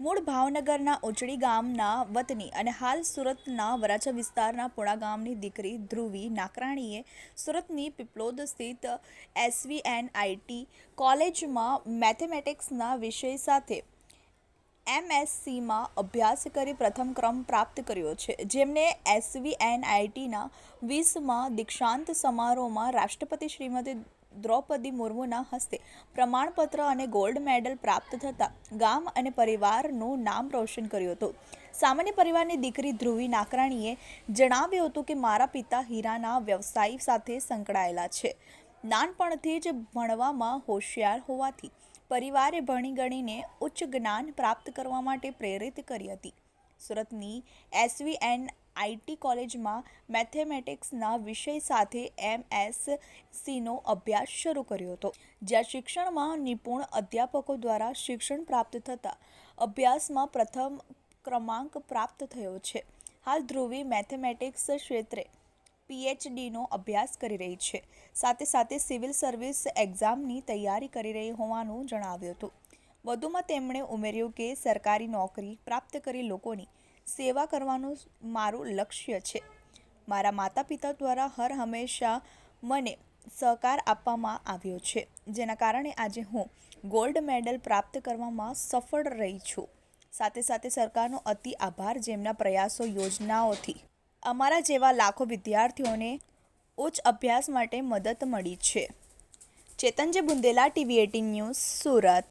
મૂળ ભાવનગરના ઉચડી ગામના વતની અને હાલ સુરતના વરાછા વિસ્તારના પુણા ગામની દીકરી ધ્રુવી નાકરાણીએ સુરતની પીપલોદ સ્થિત એસવીએન આઈટી કોલેજમાં મેથેમેટિક્સના વિષય સાથે એમએસસીમાં અભ્યાસ કરી પ્રથમ ક્રમ પ્રાપ્ત કર્યો છે, જેમને એસવીએનઆઈટીના વીસમાં દીક્ષાંત સમારોહમાં રાષ્ટ્રપતિ શ્રીમતી દ્રૌપદી મુર્મુના હસ્તે પ્રમાણપત્ર અને ગોલ્ડ મેડલ પ્રાપ્ત થતાં ગામ અને પરિવારનું નામ રોશન કર્યું હતું. સામાન્ય પરિવારની દીકરી ધ્રુવી નાકરાણીએ જણાવ્યું હતું કે મારા પિતા હીરાના વ્યવસાય સાથે સંકળાયેલા છે. નાનપણથી જ ભણવામાં હોશિયાર હોવાથી પરિવારે ભણી ગણીને ઉચ્ચ જ્ઞાન પ્રાપ્ત કરવા માટે પ્રેરિત કરી હતી. સુરતની એસવી એન્ડ આઈટી કોલેજમાં મેથેમેટિક્સના વિષય સાથે એમએસસીનો અભ્યાસ શરૂ કર્યો હતો, જ્યાં શિક્ષણમાં નિપુણ અધ્યાપકો દ્વારા શિક્ષણ પ્રાપ્ત થતાં અભ્યાસમાં પ્રથમ ક્રમાંક પ્રાપ્ત થયો છે. હાલ ધ્રુવી મેથેમેટિક્સ ક્ષેત્રે પીએચડીનો અભ્યાસ કરી રહી છે. સાથે સાથે સિવિલ સર્વિસ એક્ઝામની તૈયારી કરી રહી હોવાનું જણાવ્યું હતું. વધુમાં તેમણે ઉમેર્યું કે સરકારી નોકરી પ્રાપ્ત કરી લોકોની સેવા કરવાનું મારું લક્ષ્ય છે. મારા માતા પિતા દ્વારા હર હંમેશા મને સહકાર આપવામાં આવ્યો છે, જેના કારણે આજે હું ગોલ્ડ મેડલ પ્રાપ્ત કરવામાં સફળ રહી છું. સાથે સાથે સરકારનો અતિ આભાર જેમના પ્રયાસો યોજનાઓથી અમારા જેવા લાખો વિદ્યાર્થીઓને ઉચ્ચ અભ્યાસ માટે મદદ મળી છે. Chetanji Bundela, TV eighteen news, Surat.